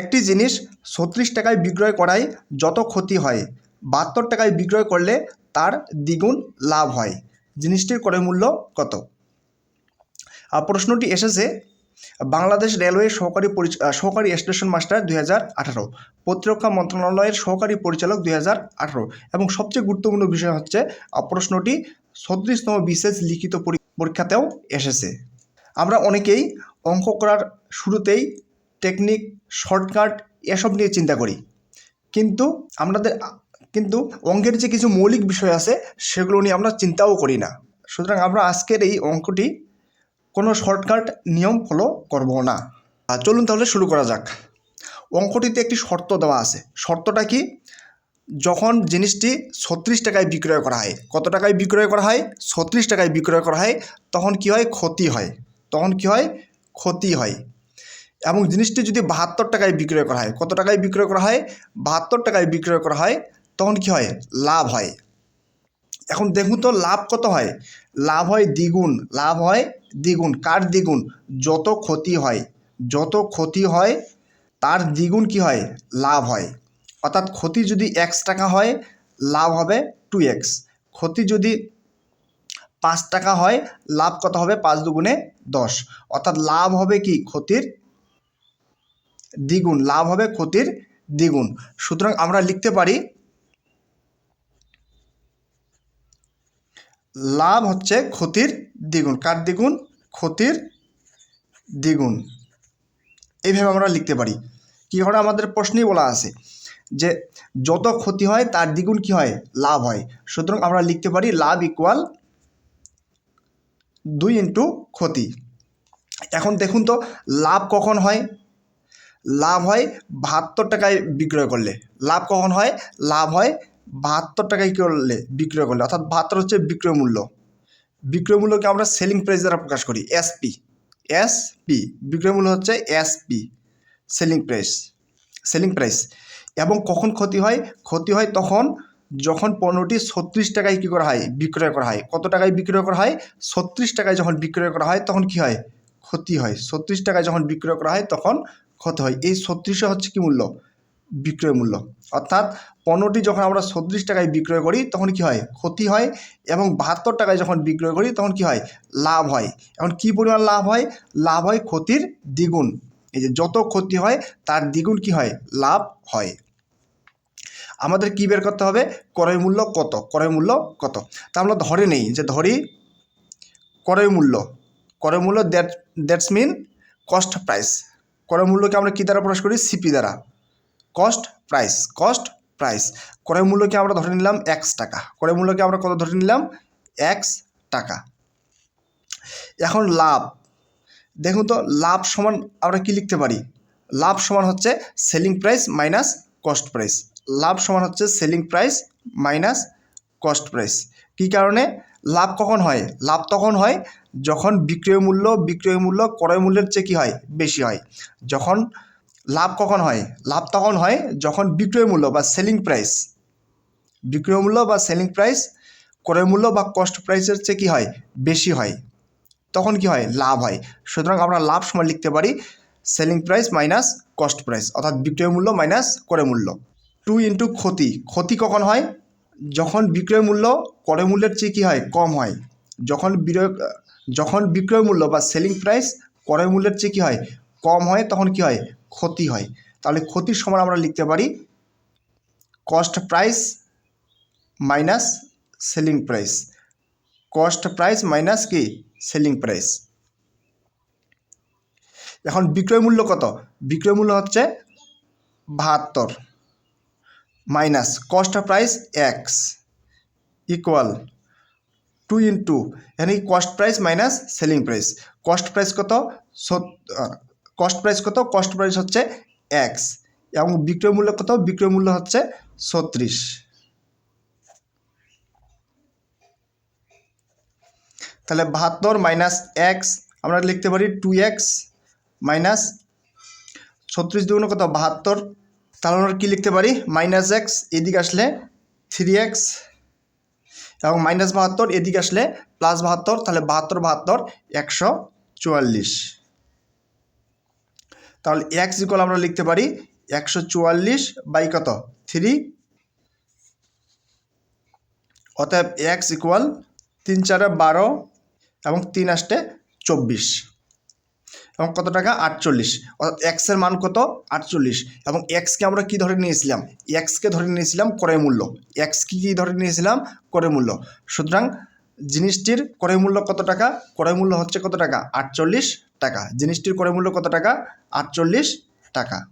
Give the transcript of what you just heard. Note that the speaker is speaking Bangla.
একটি জিনিস ছত্রিশ টাকায় বিক্রয় করায় যত ক্ষতি হয়, বাহাত্তর টাকায় বিক্রয় করলে তার দ্বিগুণ লাভ হয়। জিনিসটির ক্রয় মূল্য কত? প্রশ্নটি এসেছে, বাংলাদেশ রেলওয়ে সহকারী সহকারী স্টেশন মাস্টার দুই হাজার আঠারো, প্রতিরক্ষা মন্ত্রণালয়ের সহকারী পরিচালক দুই হাজার আঠারো এবং সবচেয়ে গুরুত্বপূর্ণ বিষয় হচ্ছে প্রশ্নটি ছত্রিশতম বিশেষ লিখিত পরীক্ষাতেও এসেছে। আমরা অনেকেই অঙ্ক করার শুরুতেই টেকনিক শর্টকাট এসব নিয়ে চিন্তা করি। কিন্তু আমাদের কিন্তু অঙ্কের যে কিছু মৌলিক বিষয় আছে, সেগুলো নিয়ে আমরা চিন্তাও করি না। সুতরাং আমরা আজকের এই অঙ্কটি কোনো শর্টকাট নিয়ম ফলো করব না। আর চলুন তাহলে শুরু করা যাক। অঙ্কটিতে একটি শর্ত দেওয়া আছে। শর্তটা কি? যখন জিনিসটি ছত্রিশ টাকায় বিক্রয় করা হয়, কত টাকায় বিক্রয় করা হয়? ছত্রিশ টাকায় বিক্রয় করা হয়, তখন কি হয়? ক্ষতি হয়। তখন কি হয়? ক্ষতি হয়। এবং জিনিসটি যদি বাহাত্তর টাকায় বিক্রয় করা হয়, কত টাকায় বিক্রয় করা হয়? বাহাত্তর টাকায় বিক্রয় করা হয়, তখন কি হয়? লাভ হয়। এখন দেখুন তো, লাভ কত হয়? লাভ হয় দ্বিগুণ। লাভ হয় দ্বিগুণ। কার দ্বিগুণ? যত ক্ষতি হয়, যত ক্ষতি হয়, তার দ্বিগুণ কি হয়? লাভ হয়। অর্থাৎ ক্ষতি যদি এক্স টাকা হয়, লাভ হবে টু এক্স ক্ষতি যদি পাঁচ টাকা হয়, লাভ কত হবে? পাঁচ দুগুণে দশ। অর্থাৎ লাভ হবে কি? ক্ষতির দ্বিগুণ, লাভ হবে ক্ষতির দ্বিগুণ। সুতরাং আমরা লিখতে পারি, লাভ হচ্ছে ক্ষতির দ্বিগুণ। কার দ্বিগুণ? ক্ষতির দ্বিগুণ। এইভাবে আমরা লিখতে পারি। কী হয় আমাদের প্রশ্নেই বলা আছে যে যত ক্ষতি হয়, তার দ্বিগুণ কি হয়? লাভ হয়। সুতরাং আমরা লিখতে পারি, লাভ ইকুয়াল দুই ইন্টু ক্ষতি। এখন দেখুন তো, লাভ কখন হয়? লাভ হয় বাহাত্তর টাকায় বিক্রয় করলে। লাভ কখন হয়? লাভ হয় বাহাত্তর টাকায় করলে? বিক্রয় করলে। অর্থাৎ বাহাত্তর হচ্ছে বিক্রয় মূল্য। বিক্রয় মূল্যকে আমরা সেলিং প্রাইস দ্বারা প্রকাশ করি এসপি এসপি বিক্রয় মূল্য হচ্ছে SP selling price selling price এবং কখন ক্ষতি হয়? ক্ষতি হয় তখন যখন পণ্যটি ছত্রিশ টাকায় কী করা হয়? বিক্রয় করা হয়। কত টাকায় বিক্রয় করা হয়? ছত্রিশ টাকায় যখন বিক্রয় করা হয় তখন কি হয়? ক্ষতি হয়। ছত্রিশ টাকায় যখন বিক্রয় করা হয় তখন ক্ষতি হয়। এই ছত্রিশে হচ্ছে কি মূল্য? বিক্রয় মূল্য। অর্থাৎ পণ্যটি যখন আমরা ছত্রিশ টাকায় বিক্রয় করি, তখন কি হয়? ক্ষতি হয় এবং বাহাত্তর টাকায় যখন বিক্রয় করি, তখন কি হয়? লাভ হয়। এখন কি পরিমাণ লাভ হয়? লাভ হয় ক্ষতির দ্বিগুণ। এই যে যত ক্ষতি হয়, তার দ্বিগুণ কি হয়? লাভ হয়। আমাদের কি বের করতে হবে? ক্রয় মূল্য কত? ক্রয় মূল্য কত? তা আমরা ধরে নেই যে ধরি ক্রয় মূল্য। ক্রয় মূল্য that, that's mean cost price. ক্রয় মূল্যকে আমরা কী দ্বারা প্রকাশ করি? সিপি দ্বারা। কস্ট প্রাইস কস্ট প্রাইস ক্রয় মূল্যকে আমরা ধরে নিলাম এক্স টাকা। ক্রয় মূল্যকে আমরা কত ধরে নিলাম? এক্স টাকা। এখন লাভ। দেখুন তো, লাভ সমান আমরা কি লিখতে পারি? লাভ সমান হচ্ছে selling price minus cost price লাভ সমান হচ্ছে selling price minus cost price কী কারণে? লাভ কখন হয়? লাভ তখন হয় যখন বিক্রয় মূল্য বিক্রয় মূল্য ক্রয় মূল্যের চেয়ে কী হয়? বেশি হয়। যখন লাভ কখন হয়? লাভ তখন হয় যখন বিক্রয় মূল্য বা সেলিং প্রাইস বিক্রয় মূল্য বা সেলিং প্রাইস ক্রয় মূল্য বা কস্ট প্রাইসের চেয়ে কী হয়? বেশি হয়। তখন কি হয়? লাভ হয়। সুতরাং আমরা লাভ সময় লিখতে পারি selling price minus cost price অর্থাৎ বিক্রয় মূল্য মাইনাস ক্রয় মূল্য। টু ইন্টু ক্ষতি। ক্ষতি কখন হয়? যখন বিক্রয় মূল্য ক্রয় মূল্যের চেয়ে কী হয়? কম হয়। যখন বিক্রয় যখন বিক্রয় মূল্য বা সেলিং প্রাইস ক্রয় মূল্যের চেয়ে কী হয়? কম হয়, তখন কি হয়? ক্ষতি হয়। তাহলে ক্ষতির সময় আমরা লিখতে পারি cost price minus selling price cost price minus কি? সেলিং প্রাইস এখন বিক্রয় মূল্য কত? বিক্রয় মূল্য হচ্ছে বাহাত্তর minus cost price X equal to into এখানে cost price minus selling price cost price কত? কস্ট প্রাইস কত? কস্ট প্রাইস হচ্ছে এক্স এবং বিক্রয় মূল্য কত? বিক্রয় মূল্য হচ্ছে ছত্রিশ। তাহলে বাহাত্তর মাইনাস এক্স আমরা লিখতে পারি টু এক্স মাইনাস ছত্রিশ দুগুণ কত? বাহাত্তর। তাহলে আমরা কী লিখতে পারি? মাইনাস এক্স এদিকে আসলে থ্রি এক্স এবং মাইনাস বাহাত্তর, এদিকে আসলে প্লাস বাহাত্তর, তাহলে বাহাত্তর বাহাত্তর, একশো চুয়াল্লিশ। তাহলে এক্স ইকুয়াল আমরা লিখতে পারি একশো চুয়াল্লিশ বাই কত? থ্রি অতএব এক্স ইকুয়াল তিন চারে বারো এবং তিন আষ্টে চব্বিশ। এবং কত টাকা? আটচল্লিশ। অর্থাৎ এক্সের মান কত? আটচল্লিশ। এবং এক্সকে আমরা কি ধরে নিয়েছিলাম? এক্সকে ধরে নিয়েছিলাম ক্রয় মূল্য। এক্স কি কী ধরে নিয়েছিলাম? ক্রয় মূল্য। সুতরাং জিনিসটির ক্রয় মূল্য কত টাকা? ক্রয় মূল্য হচ্ছে কত টাকা? আটচল্লিশ টাকা। জিনিসটির ক্রয় মূল্য কত টাকা? আটচল্লিশ টাকা।